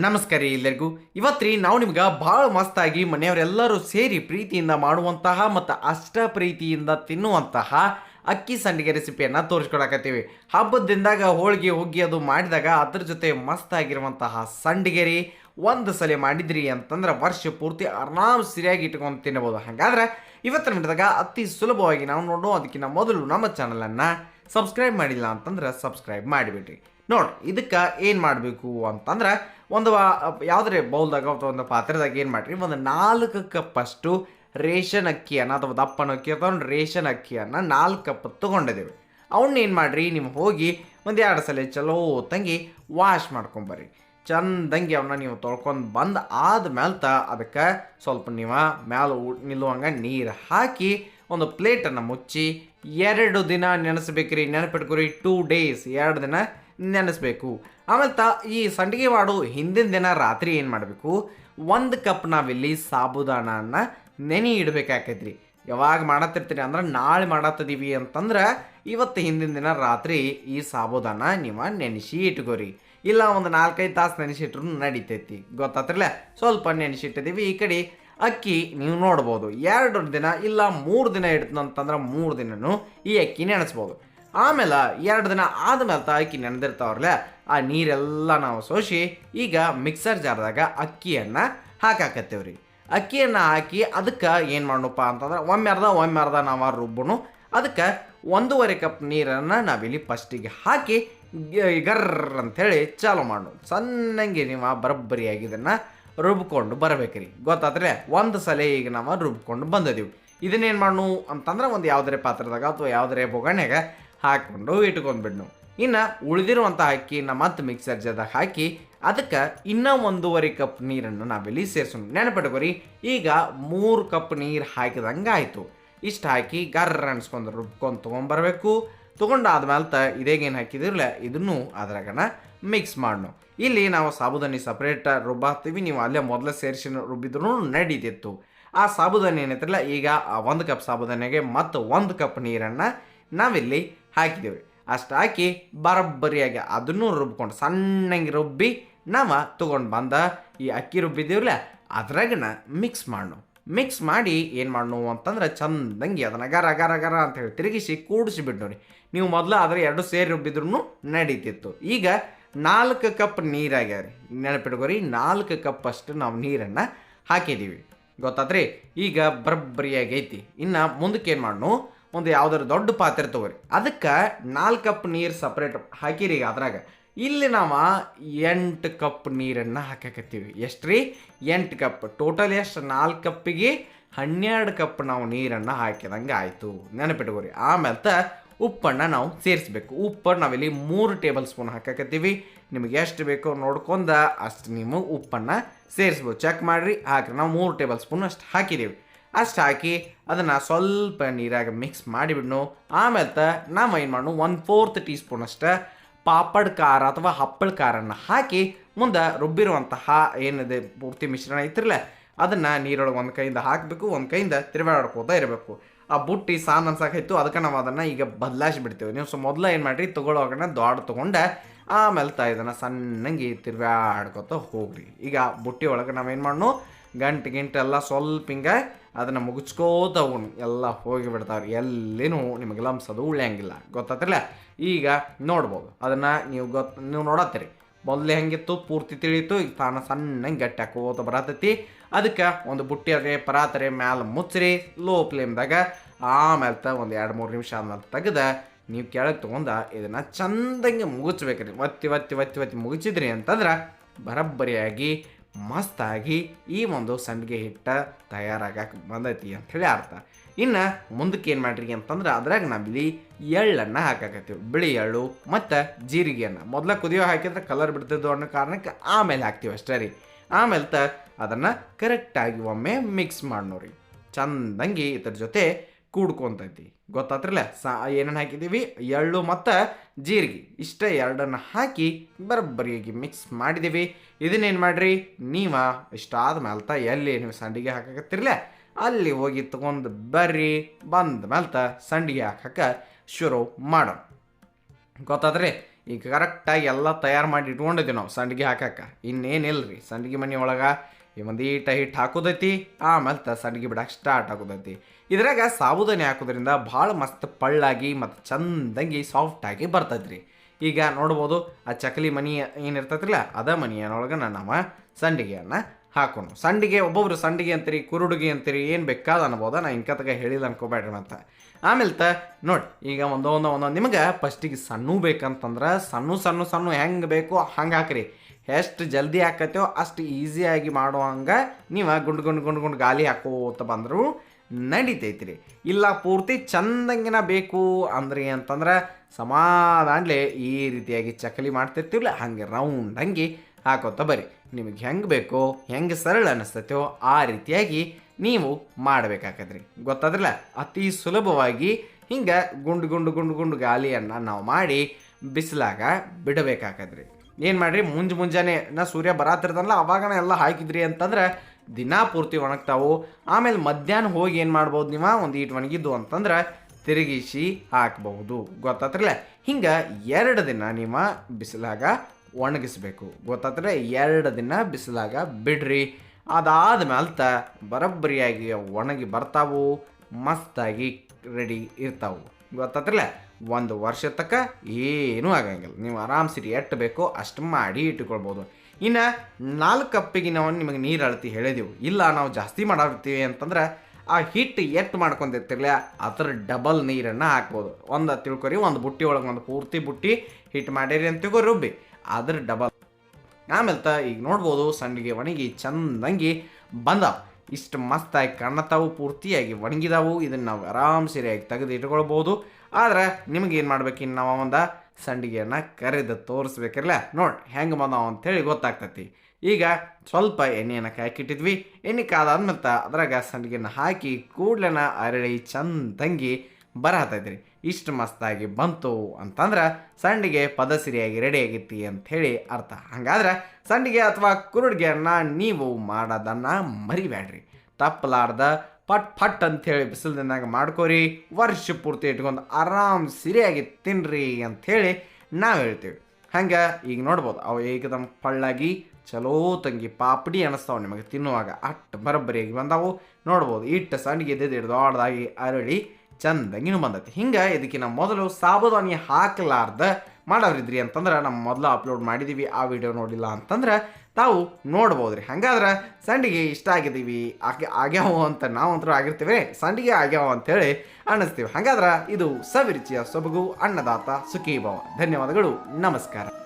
ನಮಸ್ಕಾರ ಎಲ್ಲರಿಗೂ. ಇವತ್ತು ರೀ ನಾವು ನಿಮ್ಗೆ ಭಾಳ ಮಸ್ತಾಗಿ ಮನೆಯವರೆಲ್ಲರೂ ಸೇರಿ ಪ್ರೀತಿಯಿಂದ ಮಾಡುವಂತಹ ಮತ್ತು ಅಷ್ಟ ಪ್ರೀತಿಯಿಂದ ತಿನ್ನುವಂತಹ ಅಕ್ಕಿ ಸಂಡಿಗೆ ರೆಸಿಪಿಯನ್ನು ತೋರಿಸ್ಕೊಡಕತ್ತೀವಿ ಹಬ್ಬದ ದಿನದಾಗ ಹೋಳಿಗೆ, ಹುಗ್ಗಿ ಅದು ಮಾಡಿದಾಗ ಅದ್ರ ಜೊತೆ ಮಸ್ತಾಗಿರುವಂತಹ ಸಂಡಿಗೆ ರೀ ಒಂದು ಸಲ ಮಾಡಿದ್ರಿ ಅಂತಂದ್ರೆ ವರ್ಷ ಪೂರ್ತಿ ಆರಾಮ್ ಸರಿಯಾಗಿ ಇಟ್ಕೊಂಡು ತಿನ್ನಬಹುದು ಹಾಗಾದ್ರೆ ಇವತ್ತಿನ ವಿಡಿಯೋದಾಗ ಅತಿ ಸುಲಭವಾಗಿ ನಾವು ನೋಡೋ ಅದಕ್ಕಿಂತ ಮೊದಲು ನಮ್ಮ ಚಾನಲನ್ನು ಸಬ್ಸ್ಕ್ರೈಬ್ ಮಾಡಿಲ್ಲ ಅಂತಂದ್ರೆ ಸಬ್ಸ್ಕ್ರೈಬ್ ಮಾಡಿಬಿಡ್ರಿ. ನೋಡ್ರಿ, ಇದಕ್ಕೆ ಏನು ಮಾಡಬೇಕು ಅಂತಂದ್ರೆ ಒಂದು ಯಾವುದೇ ಬೌಲ್ದಾಗ ಅಥವಾ ಒಂದು ಪಾತ್ರೆದಾಗ ಏನು ಮಾಡಿರಿ, ಒಂದು ನಾಲ್ಕು ಕಪ್ ಅಷ್ಟು ರೇಷನ್ ಅಕ್ಕಿಯನ್ನು ಅಥವಾ ದಪ್ಪನ ಅಕ್ಕಿ ಒಂದು ರೇಷನ್ ಅಕ್ಕಿಯನ್ನು ನಾಲ್ಕು ಕಪ್ ತೊಗೊಂಡಿದ್ದೇವೆ. ಅವನ್ನ ಏನು ಮಾಡಿರಿ, ನೀವು ಹೋಗಿ ಒಂದು ಎರಡು ಸಲ ಚಲೋ ತಂಗಿ ವಾಶ್ ಮಾಡ್ಕೊಂಬರ್ರಿ ಚಂದಂಗೆ ಅವನ್ನ ನೀವು ತೊಳ್ಕೊಂಡು ಬಂದು ತ ಅದಕ್ಕೆ ಸ್ವಲ್ಪ ನೀವು ಮ್ಯಾಲೆ ನಿಲ್ಲುವಂಗೆ ನೀರು ಹಾಕಿ ಒಂದು ಪ್ಲೇಟನ್ನು ಮುಚ್ಚಿ ಎರಡು ದಿನ ನೆನೆಸ್ಬೇಕ್ರಿ, ನೆನಪಿಟ್ಕೊರಿ ಟೂ ಡೇಸ್ ಎರಡು ದಿನ ನೆನೆಸ್ಬೇಕು. ಆಮೇಲೆ ತ, ಈ ಸಂಡಿಗೆ ಮಾಡು ಹಿಂದಿನ ದಿನ ರಾತ್ರಿ ಏನು ಮಾಡಬೇಕು? ಒಂದು ಕಪ್ ನಾವಿಲ್ಲಿ ಸಾಬುದಾನನ ನೆನೆ ಇಡಬೇಕಾಕೈತ್ರಿ. ಯಾವಾಗ ಮಾಡತ್ತಿರ್ತೀರಿ ಅಂದ್ರೆ ನಾಳೆ ಮಾಡತ್ತಿದೀವಿ ಅಂತಂದ್ರೆ ಇವತ್ತು ಹಿಂದಿನ ದಿನ ರಾತ್ರಿ ಈ ಸಾಬುದಾನ ನೀವು ನೆನೆಸಿ ಇಟ್ಕೋರಿ. ಇಲ್ಲ ಒಂದು ನಾಲ್ಕೈದು ತಾಸು ನೆನೆಸಿಟ್ರು ನಡಿತೈತಿ. ಗೊತ್ತಾತ್ರಲ್ಲ ಸ್ವಲ್ಪ ನೆನೆಸಿಟ್ಟಿದ್ದೀವಿ ಈ ಕಡೆ. ಅಕ್ಕಿ ನೀವು ನೋಡ್ಬೋದು, ಎರಡು ದಿನ ಇಲ್ಲ ಮೂರು ದಿನ ಇಡ್ತಂತಂದ್ರೆ ಮೂರು ದಿನನೂ ಈ ಅಕ್ಕಿ ನೆನೆಸ್ಬೋದು. ಆಮೇಲೆ ಎರಡು ದಿನ ಆದಮೇಲೆ ಅಕ್ಕಿ ನೆನೆದಿರ್ತಾವ್ರಲ್ಲ, ಆ ನೀರೆಲ್ಲ ನಾವು ಸೋಸಿ ಈಗ ಮಿಕ್ಸರ್ ಜಾರ್ದಾಗ ಅಕ್ಕಿಯನ್ನು ಹಾಕಾಕತ್ತೇವ್ರಿ. ಅಕ್ಕಿಯನ್ನು ಹಾಕಿ ಅದಕ್ಕೆ ಏನು ಮಾಡೋಣಪ್ಪ ಅಂತಂದ್ರೆ ಒಮ್ಮೆ ಅರ್ಧ ಒಮ್ಮೆ ಅರ್ಧ ನಾವು ರುಬ್ಬನು ಅದಕ್ಕೆ ಒಂದೂವರೆ ಕಪ್ ನೀರನ್ನು ನಾವಿಲ್ಲಿ ಫಸ್ಟಿಗೆ ಹಾಕಿ ಗರ್ರ ಗರ್ರ್ ಅಂಥೇಳಿ ಚಾಲು ಮಾಡು ಸಣ್ಣಂಗೆ ನೀವು ಬರಬ್ಬರಿಯಾಗಿ ಇದನ್ನು ರುಬ್ಕೊಂಡು ಬರಬೇಕ್ರಿ. ಗೊತ್ತಾದ್ರೆ ಒಂದು ಸಲ ಈಗ ನಾವು ರುಬ್ಕೊಂಡು ಬಂದದೀವಿ. ಇದನ್ನೇನು ಮಾಡು ಅಂತಂದ್ರೆ ಒಂದು ಯಾವುದೇ ಪಾತ್ರದಾಗ ಅಥವಾ ಯಾವುದೇ ಬೊಗಣೆಗೆ ಹಾಕ್ಕೊಂಡು ಇಟ್ಕೊಂಡ್ಬಿಡ್ನು. ಇನ್ನು ಉಳಿದಿರುವಂಥ ಅಕ್ಕಿನ ಮತ್ತು ಮಿಕ್ಸರ್ ಜದಾಗ ಹಾಕಿ ಅದಕ್ಕೆ ಇನ್ನೂ ಒಂದೂವರೆ ಕಪ್ ನೀರನ್ನು ನಾವಿಲ್ಲಿ ಸೇರಿಸೋಣ. ನೆನಪಿಟ್ಕೊರಿ ಈಗ ಮೂರು ಕಪ್ ನೀರು ಹಾಕಿದಂಗೆ ಆಯಿತು. ಇಷ್ಟು ಹಾಕಿ ಗರ್ರ ಅನ್ಸ್ಕೊಂಡು ರುಬ್ಕೊಂಡು ತೊಗೊಂಬರ್ಬೇಕು ತೊಗೊಂಡಾದ್ಮೇಲೆ ತ ಇದೇಗೇನು ಹಾಕಿದಿರಲ್ಲ ಇದನ್ನು ಅದ್ರಾಗನ ಮಿಕ್ಸ್ ಮಾಡೋಣ ಇಲ್ಲಿ ನಾವು ಸಾಬುದಾನಿ ಸಪ್ರೇಟ್ ರುಬ್ಬಾಕ್ತೀವಿ. ನೀವು ಅಲ್ಲೇ ಮೊದಲೇ ಸೇರಿಸಿ ರುಬ್ಬಿದ್ರು ನಡೀತಿತ್ತು. ಆ ಸಾಬುದಾನಿ ಏನೈತ್ರಲ್ಲ ಈಗ ಆ ಒಂದು ಕಪ್ ಸಾಬುದಾನಿಗೆ ಮತ್ತು ಒಂದು ಕಪ್ ನೀರನ್ನು ನಾವಿಲ್ಲಿ ಹಾಕಿದ್ದೇವೆ. ಅಷ್ಟು ಹಾಕಿ ಬರಬ್ಬರಿಯಾಗಿ ಅದನ್ನು ರುಬ್ಕೊಂಡು ಸಣ್ಣಗೆ ರುಬ್ಬಿ ನಾವು ತೊಗೊಂಡು ಬಂದ ಈ ಅಕ್ಕಿ ರುಬ್ಬಿದ್ದೀವಲ್ಲ, ಅದ್ರಾಗನ ಮಿಕ್ಸ್ ಮಾಡೋಣ ಮಿಕ್ಸ್ ಮಾಡಿ ಏನು ಮಾಡೋಣ ಅಂತಂದ್ರೆ ಚಂದಂಗೆ ಅದನ್ನ ಗರ ಗರ ಗರ ಅಂತ ಹೇಳಿ ತಿರುಗಿಸಿ ಕೂಡಿಸಿ ಬಿಡ್ನೋರಿ ನೀವು ಮೊದಲು ಅದರ ಎರಡು ಸೇರಿ ರುಬ್ಬಿದ್ರೂ ನಡೀತಿತ್ತು. ಈಗ ನಾಲ್ಕು ಕಪ್ ನೀರಾಗ್ಯಾವ್ರಿ ನೆನಪಿಟ್ಕೋರಿ, ನಾಲ್ಕು ಕಪ್ ಅಷ್ಟು ನಾವು ನೀರನ್ನು ಹಾಕಿದ್ದೀವಿ. ಗೊತ್ತಾತ್ರಿ? ಈಗ ಬರಬ್ಬರಿಯಾಗೈತಿ. ಇನ್ನು ಮುಂದಕ್ಕೆ ಏನು ಮಾಡೋಣ ಒಂದು ಯಾವ್ದಾರು ದೊಡ್ಡ ಪಾತ್ರೆ ತಗೋರಿ. ಅದಕ್ಕೆ ನಾಲ್ಕು ಕಪ್ ನೀರು ಸಪ್ರೇಟ್ ಹಾಕಿರಿ ಈಗ ಅದ್ರಾಗ. ಇಲ್ಲಿ ನಾವು ಎಂಟು ಕಪ್ ನೀರನ್ನು ಹಾಕಕತ್ತೀವಿ ಎಷ್ಟು ರೀ? ಎಂಟು ಕಪ್. ಟೋಟಲ್ ಎಷ್ಟು? ನಾಲ್ಕು ಕಪ್ಪಿಗೆ ಹನ್ನೆರಡು ಕಪ್ ನಾವು ನೀರನ್ನು ಹಾಕಿದಂಗೆ ಆಯಿತು. ನೆನಪಿಟ್ಕೋರಿ. ಆಮೇಲೆ ಉಪ್ಪನ್ನು ನಾವು ಸೇರಿಸ್ಬೇಕು. ಉಪ್ಪು ನಾವಿಲ್ಲಿ ಮೂರು ಟೇಬಲ್ ಸ್ಪೂನ್ ಹಾಕಕತ್ತೀವಿ ನಿಮಗೆ ಎಷ್ಟು ಬೇಕೋ ನೋಡ್ಕೊಂಡ ಅಷ್ಟು ನೀವು ಉಪ್ಪನ್ನು ಸೇರಿಸ್ಬೋದು. ಚೆಕ್ ಮಾಡಿರಿ. ಹಾಕಿರಿ. ನಾವು ಮೂರು ಟೇಬಲ್ ಸ್ಪೂನ್ ಅಷ್ಟು ಹಾಕಿದ್ದೀವಿ ಅಷ್ಟು ಹಾಕಿ ಅದನ್ನು ಸ್ವಲ್ಪ ನೀರಾಗ ಮಿಕ್ಸ್ ಮಾಡಿಬಿಡ್ನು. ಆಮೇಲೆ ನಾವು ಏನು ಮಾಡೋಣ ಒನ್ ಫೋರ್ತ್ ಟೀ ಸ್ಪೂನ್ ಅಷ್ಟು ಪಾಪಡ್ ಖಾರ ಅಥವಾ ಹಪ್ಪಳ ಖಾರನ್ನು ಹಾಕಿ ಮುಂದೆ ರುಬ್ಬಿರುವಂತಹ ಏನಿದೆ ಪೂರ್ತಿ ಮಿಶ್ರಣ ಐತಿರಲ್ಲ, ಅದನ್ನು ನೀರೊಳಗೆ ಒಂದು ಕೈಯಿಂದ ಹಾಕಬೇಕು, ಒಂದು ಕೈಯಿಂದ ತಿರುಗಾಡ್ಕೋತಾ ಇರಬೇಕು. ಆ ಬುಟ್ಟಿ ಸಾನ್ ಅನ್ಸಾಕೈತು ಅದಕ್ಕೆ ನಾವು ಅದನ್ನು ಈಗ ಬದಲಾಯಿಸಿ ಬಿಡ್ತೇವೆ ನೀವು ಸೊ ಮೊದಲು ಏನು ಮಾಡಿರಿ ತೊಗೊಳೋಗನ ದೊಡ್ಡ ತೊಗೊಂಡೆ ಆಮೇಲೆ ತಾಯಿದನ ಇದನ್ನು ಸಣ್ಣಂಗೆ ತಿರ್ಗಾಡ್ಕೊತ ಹೋಗ್ರಿ ಈಗ ಬುಟ್ಟಿ ಒಳಗೆ ನಾವೇನು ಮಾಡೋಣ ಗಂಟು ಗಿಂಟು ಎಲ್ಲ ಸ್ವಲ್ಪ ಹಿಂಗೆ ಅದನ್ನು ಮುಗಿಸ್ಕೋತ ಅವನು ಎಲ್ಲ ಹೋಗಿ ಬಿಡ್ತಾವ್ರಿ. ಎಲ್ಲಿನೂ ನಿಮಗೆ ಲಂಬ್ಸೋದು ಉಳಿಯಂಗಿಲ್ಲ. ಗೊತ್ತಾತಿರಲ್ಲ? ಈಗ ನೋಡ್ಬೋದು. ಅದನ್ನು ನೀವು ಗೊತ್ತು ನೀವು ನೋಡತ್ತೀರಿ. ಮೊದಲೇ ಹೆಂಗಿತ್ತು? ಪೂರ್ತಿ ತಿಳಿಯಿತು. ಈಗ ತಾನ ಸಣ್ಣಂಗೆ ಗಟ್ಟಿ ಹಾಕೋತ ಬರತೈತಿ. ಅದಕ್ಕೆ ಒಂದು ಬುಟ್ಟಿ ಅದೇ ಪರಾತರೆ ಮ್ಯಾಲೆ ಮುಚ್ಚ್ರಿ. ಲೋ ಫ್ಲೇಮ್ದಾಗ ಆಮೇಲೆ ತ ಒಂದು ಎರಡು ಮೂರು ನಿಮಿಷ ಆದ್ಮೇಲೆ ತೆಗೆದ ನೀವು ಕೆಳಗೆ ತೊಗೊಂಡ ಇದನ್ನು ಚಂದಂಗೆ ಮುಗಿಸ್ಬೇಕ್ರಿ ಒತ್ತಿ ಒತ್ತಿ ಒತ್ತಿ ಒತ್ತಿ ಮುಗಿಸಿದ್ರಿ ಅಂತಂದ್ರೆ ಬರಬ್ಬರಿಯಾಗಿ, ಮಸ್ತಾಗಿ ಈ ಒಂದು ಸಂಡಿಗೆ ಹಿಟ್ಟ ತಯಾರಾಗಕ್ಕೆ ಬಂದೈತಿ ಅಂಥೇಳಿ ಅರ್ಥ. ಇನ್ನು ಮುಂದಕ್ಕೆ ಏನು ಮಾಡ್ರಿ ಅಂತಂದ್ರೆ ಅದ್ರಾಗ ನಾವಿಲ್ಲಿ ಎಳ್ಳನ್ನು ಹಾಕಾಕತ್ತೀವಿ. ಬಿಳಿ ಎಳ್ಳು ಮತ್ತು ಜೀರಿಗೆಯನ್ನು. ಮೊದಲ ಕುದಿಯೋ ಹಾಕಿದ್ರೆ ಕಲರ್ ಬಿಡ್ತಿದ್ದು ಅನ್ನೋ ಕಾರಣಕ್ಕೆ ಆಮೇಲೆ ಹಾಕ್ತೀವಿ ಅಷ್ಟೇ ರೀ. ಆಮೇಲೆ ತ ಅದನ್ನು ಕರೆಕ್ಟಾಗಿ ಒಮ್ಮೆ ಮಿಕ್ಸ್ ಮಾಡೋರಿ ಚಂದಂಗಿ ಇದ್ರ ಜೊತೆ ಕೂಡ್ಕೊಂತೈತಿ. ಗೊತ್ತಾತ್ರಲ್ಲ ಸಾ, ಏನೇನು ಹಾಕಿದ್ದೀವಿ? ಎಳ್ಳು ಮತ್ತು ಜೀರಿಗೆ. ಇಷ್ಟೇ ಎರಡನ್ನು ಹಾಕಿ ಬರೋಬ್ಬರಿಯಾಗಿ ಮಿಕ್ಸ್ ಮಾಡಿದ್ದೀವಿ. ಇದನ್ನೇನು ಮಾಡಿರಿ? ನೀವ ಇಷ್ಟಾದ ತ ಎಲ್ಲಿ ನೀವು ಸಂಡಿಗೆ ಹಾಕಕತ್ತಿರಲ್ಲ ಅಲ್ಲಿ ಹೋಗಿ ತಗೊಂಡು ಬರ್ರಿ. ಬಂದ ಮೇಲೆ ಸಂಡಿಗೆ ಹಾಕಕ್ಕೆ ಶುರು ಮಾಡೋಣ. ಗೊತ್ತಾದ್ರಿ ಈಗ ಕರೆಕ್ಟಾಗಿ ಎಲ್ಲ ತಯಾರು ಮಾಡಿ ಇಟ್ಕೊಂಡಿದ್ದೀವಿ ನಾವು ಸಂಡಿಗೆ ಹಾಕಕ್ಕೆ ಇನ್ನೇನಿಲ್ಲ ರೀ ಸಂಡಿಗೆ ಮನೆ ಒಳಗೆ ಈ ಮಂದಿ ಈಟ ಹಿಟ್ಟು ಹಾಕೋದೈತಿ, ಆಮೇಲೆ ತ ಸಂಡಿಗೆ ಬಿಡಕ್ಕೆ ಸ್ಟಾರ್ಟ್ ಆಗೋದೈತಿ ಇದ್ರಾಗ ಸಾಬುದಾನಿ ಹಾಕೋದ್ರಿಂದ ಭಾಳ ಮಸ್ತ್ ಪಳ್ಳಾಗಿ ಮತ್ತು ಚಂದಂಗಿ ಸಾಫ್ಟಾಗಿ ಬರ್ತೈತ್ರಿ. ಈಗ ನೋಡ್ಬೋದು, ಆ ಚಕಲಿ ಮನಿ ಏನಿರ್ತೈತಿಲ್ಲ ಅದ ಮನಿಯನೊಳಗೆ ನಾವು ಸಂಡಿಗೆಯನ್ನು ಹಾಕೋಣ. ಸಂಡಿಗೆ, ಒಬ್ಬೊಬ್ರು ಸಂಡಿಗೆ ಅಂತೀರಿ, ಕುರುಡುಗಿ ಅಂತೀರಿ, ಏನು ಬೇಕಾದ ಅನ್ಬೋದ, ನಾ ತಗ ಹೇಳಿಲ್ಲ ಅನ್ಕೋಬೇಡ್ರಿ ಅಂತ ಆಮೇಲೆ ತ, ನೋಡಿ, ಈಗ ಒಂದೊಂದು ಒಂದೊಂದು, ನಿಮಗೆ ಫಸ್ಟಿಗೆ ಸಣ್ಣ ಬೇಕಂತಂದ್ರೆ ಸಣ್ಣ ಸಣ್ಣ ಸಣ್ಣ ಹೆಂಗೆ ಬೇಕೋ ಹಂಗೆ ಹಾಕ್ರಿ. ಎಷ್ಟು ಜಲ್ದಿ ಹಾಕತ್ತೋ ಅಷ್ಟು ಈಸಿಯಾಗಿ ಮಾಡುವಂಗೆ ನೀವು ಗುಂಡು ಗುಂಡು ಗುಂಡು ಗುಂಡು ಗಾಲಿ ಹಾಕೋತ ಬಂದರೂ ನಡಿತೈತ್ರಿ. ಇಲ್ಲ ಪೂರ್ತಿ ಚಂದಂಗಿನ ಬೇಕು ಅಂದ್ರೆ ಅಂತಂದ್ರೆ ಸಮಾಧಾನಲೆ ಈ ರೀತಿಯಾಗಿ ಚಕಲಿ ಮಾಡ್ತಿರ್ತೀವಲ್ಲ ಹಂಗೆ ರೌಂಡ್ ಹಂಗೆ ಹಾಕೋತ ಬರ್ರಿ. ನಿಮಗೆ ಹೆಂಗೆ ಬೇಕೋ, ಹೆಂಗೆ ಸರಳ ಅನ್ನಿಸ್ತೈತೋ ಆ ರೀತಿಯಾಗಿ ನೀವು ಮಾಡಬೇಕಾಕದ್ರಿ ಗೊತ್ತಾದ್ರಲ್ಲ? ಅತಿ ಸುಲಭವಾಗಿ ಹಿಂಗೆ ಗುಂಡು ಗುಂಡು ಗುಂಡು ಗುಂಡು ಗಾಲಿಯನ್ನು ನಾವು ಮಾಡಿ ಬಿಸಿಲಾಗ ಬಿಡಬೇಕಾಕದ್ರಿ ಏನು ಮಾಡ್ರಿ? ಮುಂಜ್ ಮುಂಜಾನೆ ನಾ ಸೂರ್ಯ ಬರಾತಿರ್ತಾನಲ್ಲ, ಅವಾಗನ ಎಲ್ಲ ಹಾಕಿದ್ರಿ ಅಂತಂದ್ರೆ ದಿನಾ ಪೂರ್ತಿ ಒಣಗ್ತಾವು. ಆಮೇಲೆ ಮಧ್ಯಾಹ್ನ ಹೋಗಿ ಏನು ಮಾಡ್ಬೋದು ನೀವು? ಒಂದು ಈಟ್ ಒಣಗಿದ್ದು ಅಂತಂದ್ರೆ ತಿರುಗಿಸಿ ಹಾಕ್ಬಹುದು. ಗೊತ್ತಾತ್ರಲ್ಲ ಹಿಂಗೆ ಎರಡು ದಿನ ನಿಮ್ಮ ಬಿಸಿಲಾಗ ಒಣಗಿಸ್ಬೇಕು. ಗೊತ್ತಾತ್ರೆ ಎರಡು ದಿನ ಬಿಸಿಲಾಗ ಬಿಡ್ರಿ. ಅದಾದ ತ ಬರೋಬ್ಬರಿಯಾಗಿ ಒಣಗಿ ಬರ್ತಾವು, ಮಸ್ತಾಗಿ ರೆಡಿ ಇರ್ತಾವು. ಗೊತ್ತಾತ್ರಲ್ಲ ಒಂದು ವರ್ಷ ತಕ್ಕ ಏನೂ ಆಗಂಗಿಲ್ಲ. ನೀವು ಆರಾಮ್ಸಿರಿ ಎಷ್ಟು ಬೇಕೋ ಅಷ್ಟು ಮಾಡಿ ಇಟ್ಟುಕೊಳ್ಬೋದು. ಇನ್ನು ನಾಲ್ಕು ಕಪ್ಪಿಗೆ ನಾವು ನಿಮಗೆ ನೀರು ಅಳತಿ ಹೇಳಿದೆವು. ಇಲ್ಲ, ನಾವು ಜಾಸ್ತಿ ಮಾಡಿರ್ತೀವಿ ಅಂತಂದ್ರೆ ಆ ಹಿಟ್ಟು ಎಟ್ಟು ಮಾಡ್ಕೊಂಡಿರ್ತಿರ್ಲ ಅದ್ರ ಡಬಲ್ ನೀರನ್ನು ಹಾಕ್ಬೋದು. ಒಂದು ತಿಳ್ಕೊರಿ ಒಂದು ಬುಟ್ಟಿ ಒಳಗೆ ಒಂದು ಪೂರ್ತಿ ಬುಟ್ಟಿ ಹಿಟ್ಟು ಮಾಡಿರಿ ಅಂತ ತಿಳ್ಕೊ ರುಬ್ಬಿ. ಅದ್ರ ಡಬಲ್. ಆಮೇಲೆ ತ ಈಗ ನೋಡ್ಬೋದು, ಸಂಡಿಗೆ ಒಣಗಿ ಚಂದಂಗಿ ಬಂದಾವ ಇಷ್ಟು ಮಸ್ತಾಗಿ ಕಾಣತಾವು ಪೂರ್ತಿಯಾಗಿ ಒಣಗಿದಾವು. ಇದನ್ನು ನಾವು ಆರಾಮ್ ಸರಿಯಾಗಿ ತೆಗೆದು ಇಟ್ಕೊಳ್ಬೋದು ಆದ್ರೆ ನಿಮ್ಗೆ ಏನು ಮಾಡ್ಬೇಕು? ಇನ್ನು ನಾವು ಒಂದು ಸಂಡಿಗೆಯನ್ನು ಕರೆದು ತೋರಿಸ್ಬೇಕಿರಲ್ಲ ನೋಡಿ, ಹೆಂಗೆ ಬಂದಾವ ಅಂಥೇಳಿ ಗೊತ್ತಾಗ್ತತಿ. ಈಗ ಸ್ವಲ್ಪ ಎಣ್ಣೆಯನ್ನು ಕಾಯ್ಕಿಟ್ಟಿದ್ವಿ. ಎಣ್ಣೆ ಕಾದಾದ್ಮೇಲೆ ಮತ್ತು ಅದ್ರಾಗ ಸಂಡಿಗೆನ ಹಾಕಿ ಕೂಡ್ಲೆನ ಅರಳಿ ಚಂದಂಗಿ ಬರಹತ್ತೈತ್ರಿ ಇಷ್ಟು ಮಸ್ತಾಗಿ ಬಂತು ಅಂತಂದ್ರೆ ಸಂಡಿಗೆ ಪದಸಿರಿಯಾಗಿ ರೆಡಿ ಆಗೈತಿ ಅಂತ ಹೇಳಿ ಅರ್ಥ. ಹಂಗಾದ್ರೆ ಸಂಡಿಗೆ ಅಥವಾ ಕುರುಡ್ಗೆಯನ್ನ ನೀವು ಮಾಡೋದನ್ನು ಮರಿಬೇಡ್ರಿ. ತಪ್ಪಲಾರ್ದ ಪಟ್ ಪಟ್ ಅಂಥೇಳಿ ಬಿಸಿಲದಾಗ ಮಾಡ್ಕೋರಿ. ವರ್ಷ ಪೂರ್ತಿ ಇಟ್ಕೊಂಡು ಆರಾಮ್ ಸಿರಿಯಾಗಿ ತಿನ್ರಿ ಅಂಥೇಳಿ ನಾವು ಹೇಳ್ತೀವಿ. ಹಂಗೆ ಈಗ ನೋಡ್ಬೋದು, ಅವು ಏಕದಮ್ ಪಳ್ಳಾಗಿ ಚಲೋ ತಂಗಿ ಪಾಪಡಿ ಅನಿಸ್ತಾವೆ ನಿಮಗೆ ತಿನ್ನುವಾಗ. ಅಟ್ಟು ಬರೋಬ್ಬರಿಯಾಗಿ ಬಂದಾವು. ನೋಡ್ಬೋದು, ಇಟ್ಟು ಸಂಡಿಗೆ ಇದ್ದಿದ್ದು ದೊಡ್ಡದಾಗಿ ಅರಳಿ ಚಂದಂಗಿನೂ ಬಂದೈತಿ. ಹಿಂಗೆ ಇದಕ್ಕಿಂತ ಮೊದಲು ಸಾಬುದಾನಿ ಹಾಕಲಾರ್ದ ಮಾಡೋರಿದ್ರಿ ಅಂತಂದ್ರೆ ನಮ್ಮ ಮೊದಲು ಅಪ್ಲೋಡ್ ಮಾಡಿದ್ದೀವಿ ಆ ವಿಡಿಯೋ ನೋಡಿಲ್ಲ ಅಂತಂದ್ರೆ ತಾವು ನೋಡ್ಬೋದ್ರಿ. ಹಾಗಾದ್ರೆ ಸಂಡಿಗೆ ಇಷ್ಟ ಆಗಿದ್ದೀವಿ, ಆಗಿ, ಆಗ್ಯಾವು ಅಂತ ನಾವಂತರೂ ಆಗಿರ್ತೀವಿ, ಸಂಡಿಗೆ ಆಗ್ಯಾವ ಅಂತೇಳಿ ಅನ್ನಿಸ್ತೀವಿ. ಹಾಗಾದ್ರೆ ಇದು ಸವಿರುಚಿಯ ಸೊಬಗು, ಅನ್ನದಾತ ಸುಖೀಭವ. ಧನ್ಯವಾದಗಳು, ನಮಸ್ಕಾರ.